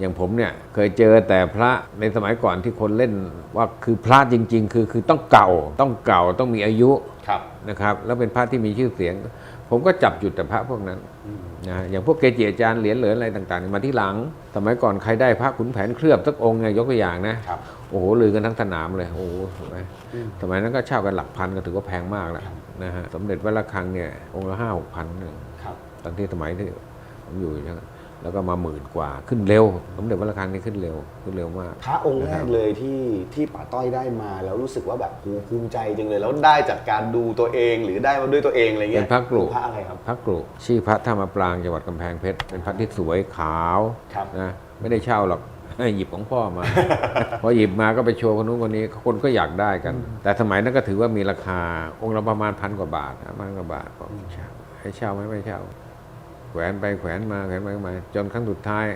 อย่างผมเนี่ยเคยเจอแต่พระในสมัยก่อนที่คนเล่นว่าคือพระจริง ๆ คือคือต้องเก่าต้องเก่าต้องมีอายุครับนะครับแล้วเป็นพระที่มีชื่อเสียง ผมก็จับจุดแต่พระพวกนั้นนะอย่างพวกเกจิอาจารย์เหรียญเหรียญอะไรต่างๆ มาที่หลัง สมัยก่อนใครได้พระขุนแผนเคลือบสักองค์ไงยกตัวอย่างนะครับโอ้โหลือกันทั้งสนามเลยโอ้โหสวยอืมสมัยนั้นก็เช่ากันหลักพันก็ถือว่าแพงมากแล้วนะฮะสมเด็จวัดระฆังเนี่ยองค์ละห้าหกพันหนึ่งครับตอนที่สมัยที่ผมอยู่อย่างนั้น แล้วก็มาหมื่นกว่าขึ้นเร็วสมเด็จวัดระฆังนี่ขึ้นเร็วขึ้นเร็วมาก พระองค์แรกเลยที่ที่ป๋าต้อยได้มาแล้วรู้สึกว่าแบบโหภูมิใจจังเลย แล้วได้จากการดูตัวเองหรือได้มาด้วยตัวเองอะไรเงี้ยเป็นพระกรุพระอะไรครับพระกรุชื่อพระท่ามาปรางจังหวัดกำแพงเพชรเป็นพระที่สวยขาวครับนะไม่ได้เช่าหรอกหยิบของพ่อมา พอหยิบมาก็ไปโชว์คนนู้นคนนี้คนก็อยากได้กัน แต่สมัยนั้นก็ถือว่ามีราคาองค์ละประมาณพันกว่าบาทนะพันกว่าบาทก็เช่าให้เช่าไหมไม่เช่า แขวนไปแขวนมาแขวนไปแขวนมาจนครั้งสุดท้าย